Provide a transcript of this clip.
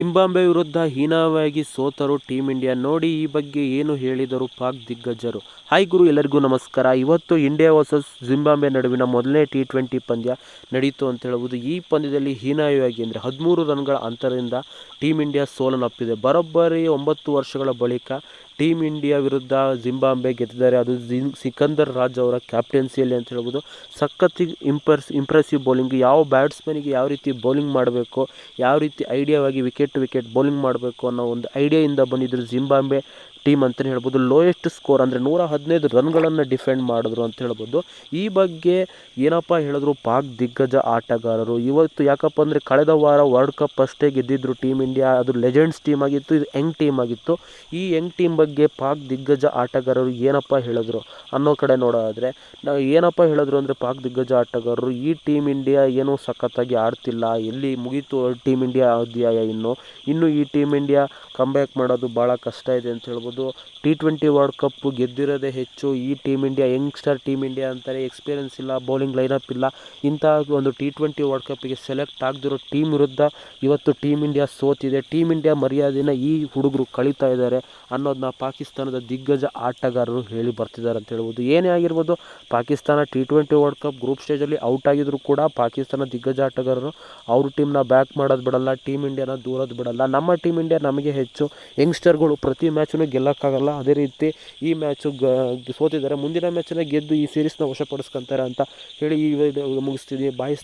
Zimbabwe ವಿರುದ್ಧ ಹೀನವಾಗಿ ಸೋತರು team India. ನೋಡಿ ಈ ಬಗ್ಗೆ ಏನು ಹೇಳಿದರು ಪಾಕ್ ದಿಗ್ಗಜರು. ಹಾಯ್ ಗುರು, ಎಲ್ಲರಿಗೂ ನಮಸ್ಕಾರ. ಇವತ್ತು ಇಂಡಿಯಾ ವರ್ಸಸ್ ಜಿಂಬಾಂಬೆ ನಡುವಿನ ಮೊದಲನೇ ಟಿ ಟ್ವೆಂಟಿ ಪಂದ್ಯ ನಡೀತು ಅಂತ ಹೇಳಬಹುದು ಈ ಪಂದ್ಯದಲ್ಲಿ ಹೀನಾಯವಾಗಿ ಅಂದರೆ ಹದಿಮೂರು ರನ್ಗಳ ಅಂತರದಿಂದ ಟೀಮ್ ಇಂಡಿಯಾ ಸೋಲನ್ನಪ್ಪಿದೆ ಬರೋಬ್ಬರಿ ಒಂಬತ್ತು ವರ್ಷಗಳ ಬಳಿಕ ಟೀಮ್ ಇಂಡಿಯಾ ವಿರುದ್ಧ ಜಿಂಬಾಂಬೆ ಗೆದ್ದಿದ್ದಾರೆ. ಅದು ಜಿನ್ ಸಿಕಂದರ್ ರಾಜ್ ಅವರ ಕ್ಯಾಪ್ಟೆನ್ಸಿಯಲ್ಲಿ ಅಂತ ಹೇಳ್ಬೋದು. ಸಖತ್ ಇಂಪ್ರೆಸ್ ಇಂಪ್ರೆಸಿವ್ ಬೌಲಿಂಗ್ ಯಾವ ಬ್ಯಾಟ್ಸ್ಮನಿಗೆ ಯಾವ ರೀತಿ ಬೌಲಿಂಗ್ ಮಾಡಬೇಕು, ಯಾವ ರೀತಿ ಐಡಿಯಾವಾಗಿ ವಿಕೆಟ್ ವಿಕೆಟ್ ಬೌಲಿಂಗ್ ಮಾಡಬೇಕು ಅನ್ನೋ ಒಂದು ಐಡಿಯಾಯಿಂದ ಬಂದಿದ್ದರು ಜಿಂಬಾಬ್ವೆ. ಟೀಮ್ ಅಂತಲೇ ಹೇಳ್ಬೋದು. ಲೋಯೆಸ್ಟ್ ಸ್ಕೋರ್ ಅಂದರೆ ನೂರ ಹದಿನೈದು ರನ್ಗಳನ್ನು ಡಿಫೆಂಡ್ ಮಾಡಿದ್ರು ಅಂತ ಹೇಳ್ಬೋದು. ಈ ಬಗ್ಗೆ ಏನಪ್ಪ ಹೇಳಿದ್ರು, ಪಾಕ್ ದಿಗ್ಗಜ ಆಟಗಾರರು. ಇವತ್ತು ಯಾಕಪ್ಪ ಅಂದರೆ ಕಳೆದ ವಾರ ವರ್ಲ್ಡ್ ಕಪ್ ಅಷ್ಟೇ ಗೆದ್ದಿದ್ರು ಟೀಮ್ ಇಂಡಿಯಾ ಅದು ಲೆಜೆಂಡ್ಸ್ ಟೀಮ್ ಆಗಿತ್ತು, ಇದು ಯಂಗ್ ಟೀಮ್ ಆಗಿತ್ತು. ಈ ಯಂಗ್ ಟೀಮ್ ಬಗ್ಗೆ ಪಾಕ್ ದಿಗ್ಗಜ ಆಟಗಾರರು ಏನಪ್ಪ ಹೇಳಿದ್ರು ಅನ್ನೋ ಕಡೆ ನೋಡೋದಾದರೆ ನಾವು ಏನಪ್ಪ ಹೇಳಿದ್ರು ಅಂದರೆ ಪಾಕ್ ದಿಗ್ಗಜ ಆಟಗಾರರು, ಈ ಟೀಮ್ ಇಂಡಿಯಾ ಏನೂ ಸಖತ್ತಾಗಿ ಆಡ್ತಿಲ್ಲ. ಎಲ್ಲಿ ಮುಗೀತು ಟೀಮ್ ಇಂಡಿಯಾ ಅಧ್ಯಾಯ ಇನ್ನು? ಇನ್ನು ಈ ಟೀಮ್ ಇಂಡಿಯಾ ಕಂಬ್ಯಾಕ್ ಮಾಡೋದು ಭಾಳ ಕಷ್ಟ ಇದೆ ಅಂತ ಹೇಳ್ಬೋದು. ಟಿ ಟ್ವೆಂಟಿ ವರ್ಲ್ಡ್ ಕಪ್ ಗೆದ್ದಿರೋದೇ ಹೆಚ್ಚು. ಈ team India youngster team India ಅಂತಾರೆ. ಎಕ್ಸ್ಪೀರಿಯನ್ಸ್ ಇಲ್ಲ ಬೌಲಿಂಗ್ ಲೈನಪ್ ಇಲ್ಲ. ಇಂಥ ಒಂದು ಟಿ ಟ್ವೆಂಟಿ ವರ್ಲ್ಡ್ ಕಪ್ಪಿಗೆ ಸೆಲೆಕ್ಟ್ ಆಗದಿರೋ ಟೀಮ್ ವಿರುದ್ಧ ಇವತ್ತು ಟೀಮ್ ಇಂಡಿಯಾ ಸೋತಿದೆ. ಟೀಮ್ ಇಂಡಿಯಾ ಮರ್ಯಾದೆನ ಈ ಹುಡುಗರು ಕಳೀತಾ ಇದ್ದಾರೆ ಅನ್ನೋದನ್ನ ಪಾಕಿಸ್ತಾನದ ದಿಗ್ಗಜ ಆಟಗಾರರು ಹೇಳಿ ಬರ್ತಿದ್ದಾರೆ ಅಂತ ಹೇಳ್ಬೋದು. ಏನೇ ಆಗಿರ್ಬೋದು, Pakistan T twenty world cup group ಸ್ಟೇಜಲ್ಲಿ ಔಟ್ ಆಗಿದ್ರು ಕೂಡ ಪಾಕಿಸ್ತಾನ ದಿಗ್ಗಜ ಆಟಗಾರರು ಅವ್ರ ಟೀಮ್ನ ಬ್ಯಾಕ್ ಮಾಡೋದು ಬಿಡಲ್ಲ ಟೀಮ್ ಇಂಡಿಯಾನ ದೂರೋದು ಬಿಡಲ್ಲ. ನಮ್ಮ ಟೀಮ್ ಇಂಡಿಯಾ ನಮಗೆ ಹೆಚ್ಚು. ಯಂಗ್ಸ್ಟರ್ಗಳು ಪ್ರತಿ ಮ್ಯಾಚನ್ನು ಗೆಲ್ಲಕ್ಕಾಗಲ್ಲ ಅದೇ ರೀತಿ ಈ ಮ್ಯಾಚು ಸೋತಿದ್ದಾರೆ. ಮುಂದಿನ ಮ್ಯಾಚನ್ನ ಗೆದ್ದು ಈ ಸೀರೀಸ್ನ ವಶಪಡಿಸ್ಕೊಂತಾರೆ ಅಂತ ಹೇಳಿ ಈ ಮುಗಿಸ್ತೀನಿ ಬಾಯ್